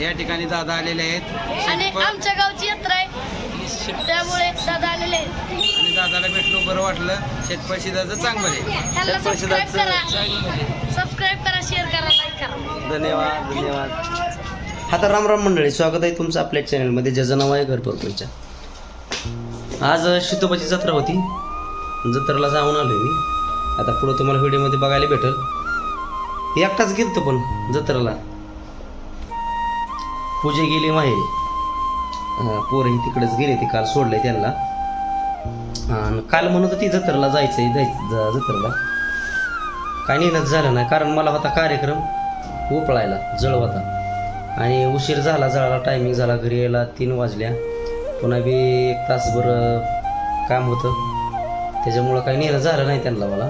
या ठिकाणी दादा आलेले आहेत. आणि शेतप- आमच्या गावची यात्रा आहे. त्यामुळे दादा आलेले आहेत. आणि दादाला भेटलो बरं वाटलं. शेतपळशीदाचं चांगलं आहे. ह्याला सबस्क्राईब करा. सबस्क्राईब करा शेअर करा लाईक करा. धन्यवाद धन्यवाद. हा तर राम राम मंडळी स्वागत आहे तुमचं आपल्या चॅनलमध्ये ज्याचं नाव आहे घरपरपंच्या आज शितोबाची जत्रा होती. जत्रेला जाऊन आलोय मी. आता पुढं तुम्हाला व्हिडिओमध्ये बघायला भेटेल. एकटाच गेलतो पण जत्रेला. पूजे गेली माहेरी पोरही तिकडेच गेले ते काल सोडले त्यांना. आणि काल म्हणत होती जत्रेला जायचंय जायचं जत्रेला. काय नेणंच झालं नाही कारण मला होता कार्यक्रम उपळायला जळ होता. आणि उशीर झाला जळाला टायमिंग झाला घरी यायला तीन वाजल्या. पुन्हा बी एक तासभर काम होतं. त्याच्यामुळं काही नेणं झालं नाही त्यांना मला.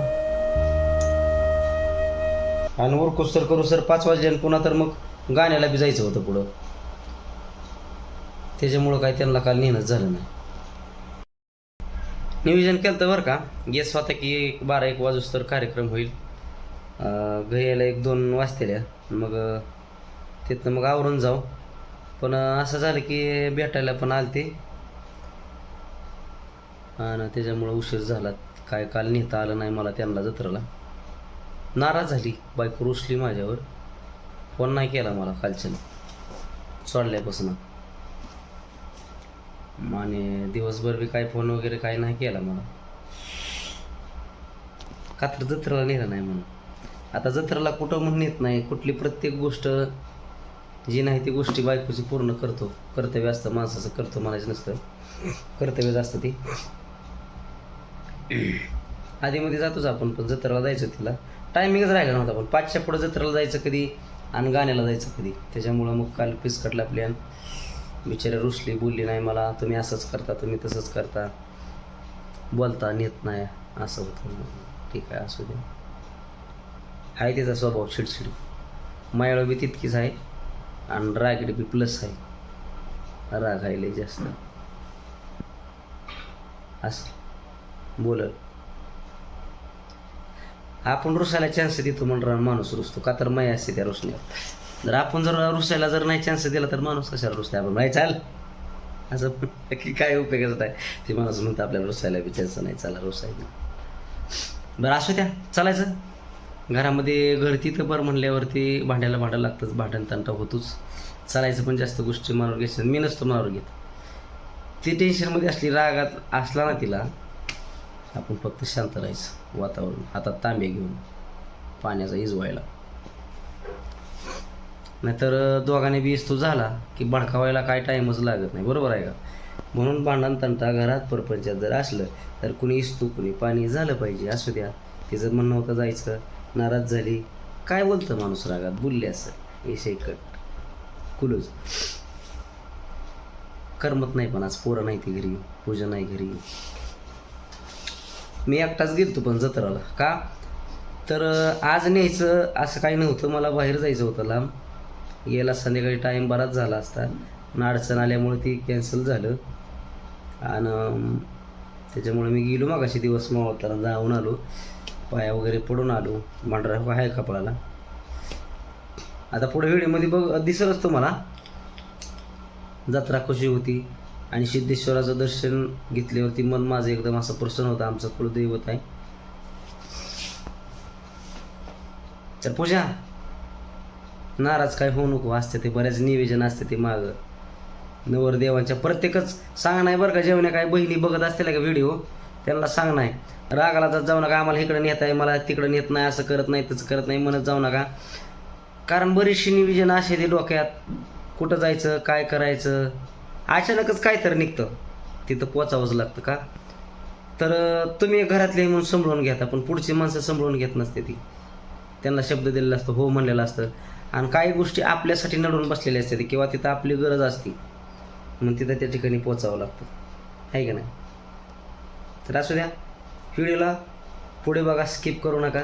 आणि उरकुस तर करू सर पाच वाजले आणि पुन्हा तर मग गाण्याला बी जायचं होतं पुढं. त्याच्यामुळं काही त्यांना काल नेणंच झालं नाही. नियोजन केलं तर बरं का? गेस होता की एक बारा एक वाजूस तर कार्यक्रम होईल. घरी यायला एक दोन वाजतेल्या. मग तिथनं मग आवरून जाऊ. पण असं झालं की भेटायला पण आलते. आणि त्याच्यामुळं उशीर झाला. काय काल नेता आलं नाही मला त्यांना जत्राला. नाराज झाली. बायको रुसली माझ्यावर. फोन नाही केला मला कालच्यानं. सोडल्यापासून. आणि दिवसभर बी काय फोन वगैरे काय नाही केला मला. का तर जत्रेला नेलं नाही म्हणून. आता जत्रेला कुठं म्हणून येत नाही कुठली प्रत्येक गोष्ट जी नाही ती गोष्टी बायकोची पूर्ण करतो. कर्तव्य असतं माणसाचं करतो म्हणायचं नसतं. कर्तव्यच असतं ती. आधीमध्ये जातोच आपण पण जत्रेला जायचं तिला. टायमिंगच राहिला नव्हता पण पाचच्या पुढं जत्रेला जायचं कधी आणि गाण्याला जायचं कधी. त्याच्यामुळं मग काल पिसकटला प्लॅन बिचारे रुसली बोलली नाही मला तुम्ही असंच करता तुम्ही तसंच करता. बोलता नेत नाही. असं होतं. ठीक आहे असू दे. आहे त्याचा स्वभाव चिडचिडी. मायाळ बी तितकीच आहे आणि रागडी बी प्लस आहे. राग आहे लय जास्त. असं. बोल. आपण रुसायला चान्स देतो म्हणून माणूस रुसतो. का तर माया असते त्या रुसण्यावर जर आपण जर रुसायला जर नाही चान्स दिला तर माणूस कशाला रुसला आपण? नाही चाल. असं की काय उपयोगाचं नाही ते माणूस म्हणतं आपल्याला रुसायला विचारायचं नाही. चला रुसायला बरं असू द्या. चालायचं. घरामध्ये घर तर बरं म्हणल्यावरती भांड्याला भांडं लागतंच. भांडण तंटा होतोच. चालायचं पण जास्त गोष्टी मनावर घ्यायचं मी नसतो मनावर घेत. ती टेन्शनमध्ये असली रागात असला ना तिला आपण फक्त शांत राहायचं. वातावरण. हातात तांबे घेऊन पाण्याचा इजवायला. नाहीतर दोघांनी बी तो झाला की भडकावायला काय टाईमच लागत नाही. बरोबर आहे का? म्हणून भांडण तंटा घरात परपंचात जर असलं तर कुणी इस्तू कुणी पाणी झालं पाहिजे. असू द्या. तिचं म्हणणं होतं जायचं. नाराज झाली. काय बोलतं माणूस रागात? बोलले असं. विषय कट कुलूज. करमत नाही पण आज पोरं नाही ती घरी. पूजा नाही घरी. मी एकटाच गेलतो पण जत्राला. का? तर आज न्यायचं असं काही नव्हतं. मला बाहेर जायचं होतं लांब. यायला संध्याकाळी टाईम बराच झाला असता. पण अडचण आल्यामुळे ती कॅन्सल झालं. आणि त्याच्यामुळे मी गेलो मागाशी दिवस मावळताना जाऊन आलो. पाया वगैरे पडून आलो. मांढरा आहे कपाळाला. आता पुढे व्हिडिओमध्ये बघ दिसलच तुम्हाला. जत्रा कशी होती आणि सिद्धेश्वराचं दर्शन घेतल्यावरती मन माझं एकदम असं प्रसन्न होतं. आमचं कुलदैवत आहे. तर पूजा नाराज काय होऊ नको असते ते बऱ्याच निवेदन असते ते मागं. नवरदेवांच्या प्रत्येकच सांग नाही बरं का जेवण्या काय बहिणी बघत असतील का व्हिडिओ त्यांना सांग नाही रागाला तर जाऊ नका आम्हाला इकडं नेत आहे मला तिकडं नेत नाही असं करत नाही तसं करत नाही म्हणत जाऊ नका. कारण बरीचशी निविजन असे ते डोक्यात. कुठं जायचं काय करायचं? अचानकच काय तर निघतं. तिथं पोचावंच लागतं का? तर तुम्ही घरातले म्हणून सांभाळून घेता पण पुढची माणसं सांभाळून घेत नसते ती. त्यांना शब्द दिलेला असतो हो म्हणलेलं असतं. आणि काही गोष्टी आपल्यासाठी नडून बसलेल्या असतात किंवा तिथं आपली गरज असते. मग तिथं त्या ठिकाणी पोचावं लागतं. आहे का नाही? तर असू द्या. व्हिडिओला पुढे बघा स्किप करू नका.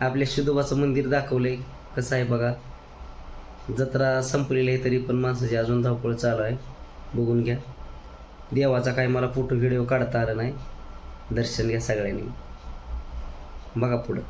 आपल्या शिदोबाचं मंदिर दाखवलं आहे कसं आहे बघा. जत्रा संपलेली आहे तरी पण माणसाची अजून धावपळ चालू आहे. बघून घ्या. देवाचा काय मला फोटो व्हिडिओ काढता आला नाही. दर्शन घ्या सगळ्यांनी. बघा पुढं.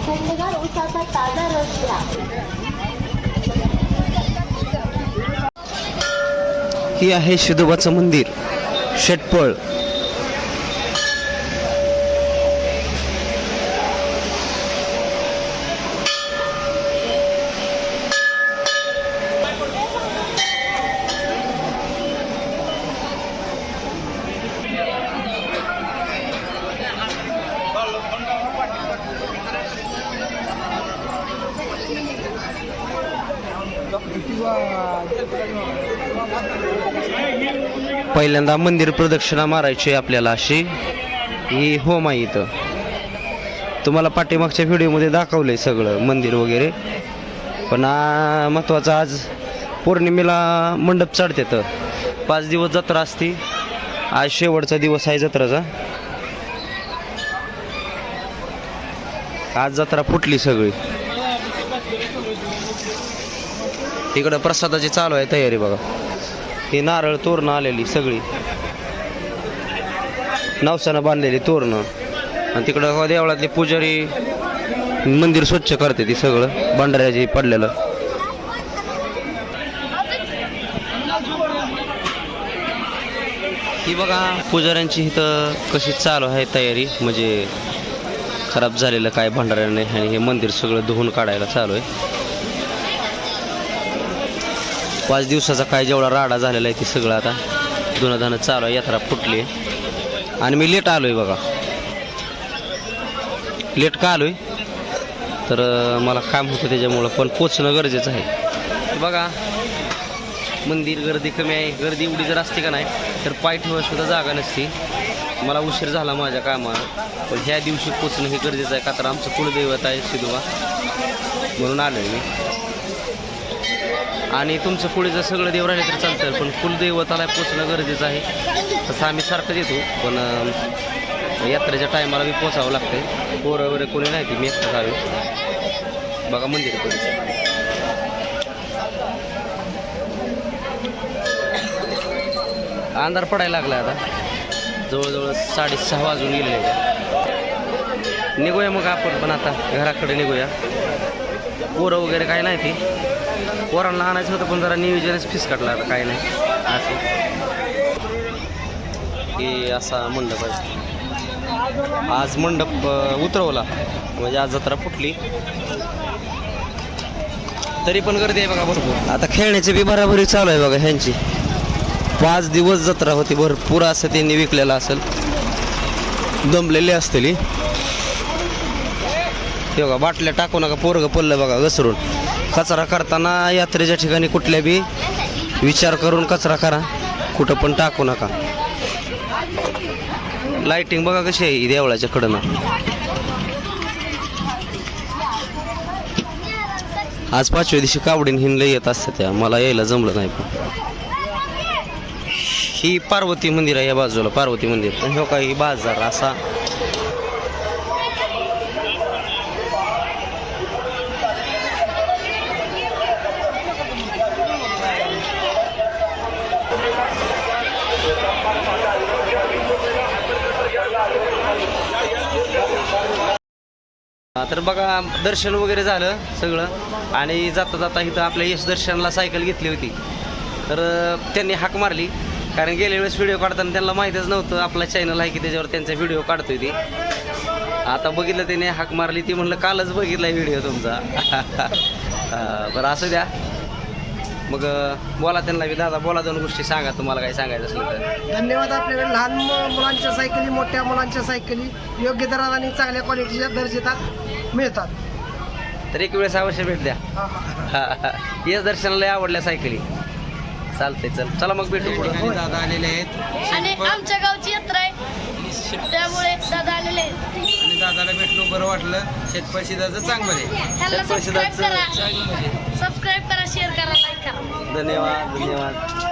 थंडगार उसाचा ताजा रस घ्या ही आहे शिदोबाचं मंदिर षटपळ पहिल्यांदा मंदिर प्रदक्षिणा मारायची आपल्याला अशी. ही होम आहे इथं. तुम्हाला पाठीमागच्या व्हिडिओमध्ये दाखवलं आहे सगळं मंदिर वगैरे. पण महत्त्वाचं आज पौर्णिमेला मंडप चढते तर पाच दिवस जत्रा असती. आज शेवटचा दिवस आहे जत्राचा. आज जत्रा फुटली सगळी. इकडं प्रसादाची चालू आहे तयारी बघा. ही नारळ तोरणं आलेली सगळी. नवसानं बांधलेली तोरणं. आणि तिकडं हो देवळातले पुजारी मंदिर स्वच्छ करते ती सगळं. भंडाऱ्याची पडलेलं. ही बघा पुजाऱ्यांची इथं कशी चालू आहे तयारी. म्हणजे खराब झालेलं काय भंडाऱ्याने आणि हे मंदिर सगळं धुवून काढायला चालू आहे. पाच दिवसाचा काय जेवढा राडा झालेला आहे ते सगळं आता धुणं चालू आहे यात्रा फुटली आहे. आणि मी लेट आलोय बघा. लेट का आलोय? तर मला काम होतं त्याच्यामुळं पण पोचणं गरजेचं आहे. बघा मंदिर गर्दी कमी आहे. गर्दी एवढी जर असते का नाही तर पाय ठेवायसुद्धा जागा नसते. मला उशीर झाला माझ्या कामाला पण ह्या दिवशी पोचणं हे गरजेचं आहे का तर आमचं कुलदैवत आहे सिद्धोबा म्हणून आलो मी. आणि तुमचं पुढे जर सगळं देव राहिलं तर चालतं पण कुलदैवताला पोचणं गरजेचं आहे. तसं आम्ही सारखंच येतो पण यात्रेच्या टायमाला मी पोचावं लागतंय. पोरं वगैरे कोणी नाही ती मी एकटाच जावे बघा मंदिर परिसर अंधार पडायला लागला आता. जवळजवळ साडेसहा वाजून गेले निघूया मग आपण पण आता घराकडे निघूया. पोरं वगैरे काय नाही ती. पोरांना आणायचं होतं पण जरा नियोजनच फीस काढला आता काय नाही. असं. की असा मंडप आहे. आज मंडप उतरवला. म्हणजे आज जत्रा फुटली. तरी पण गर्दी आहे बघा भरपूर. आता खेळण्याची बी बराबरी चालू आहे बघा ह्यांची. पाच दिवस जत्रा होती भरपूर असं त्यांनी विकलेलं असेल. दमलेले असतील बघा बाटल्या टाकू नका पोरग पडलं बघा घसरून. कचरा करताना यात्रेच्या ठिकाणी कुठल्या बी विचार करून कचरा करा. कुठं पण टाकू नका. लाइटिंग बघा कशी आहे ही देवळाच्या कडनं. आज पाचव्या दिवशी कावडीन हिंडलं येत असतं त्या. मला यायला जमलं नाही पण. ही पार्वती मंदिर आहे या बाजूला पार्वती मंदिर. पण हो काही बाजार असा तर बघा दर्शन वगैरे झालं सगळं. आणि जाता जाता इथं आपल्या यश दर्शनला सायकल घेतली होती. तर त्यांनी हाक मारली. कारण गेल्या वेळेस व्हिडिओ काढताना त्यांना माहीतच नव्हतं. आपला चॅनल आहे की त्याच्यावर त्यांचा व्हिडिओ काढतोय ती. आता बघितलं त्याने हाक मारली ती म्हणलं कालच बघितला व्हिडिओ तुमचा. बरं असू द्या. मग बोला त्यांना बी दादा बोला दोन गोष्टी सांगा तुम्हाला काय सांगायचं असेल तर. धन्यवाद आपल्याकडे. लहान मु- मुलांच्या सायकली मोठ्या मुलांच्या सायकली योग्य दरात आणि चांगल्या क्वालिटीच्या दर्जेतात मिळतात. तर एक वेळेस अवश्य भेट द्या. हा, हा. यश दर्शनाला लय आवडल्या सायकली. चालतंय चल. चला मग भेटू या पुढं. ठिकाणी दादा आलेले आहेत. आणि आमच्या गावची यात्रा आहे. त्यामुळे दादा आलेले आहेत. आणि दादाला भेटलो बरं वाटलं. शेतपळ शिदाचं चांगलं आहे. ह्यांना सबस्क्राईब करा. सबस्क्राईब करा शेअर करा. धन्यवाद धन्यवाद.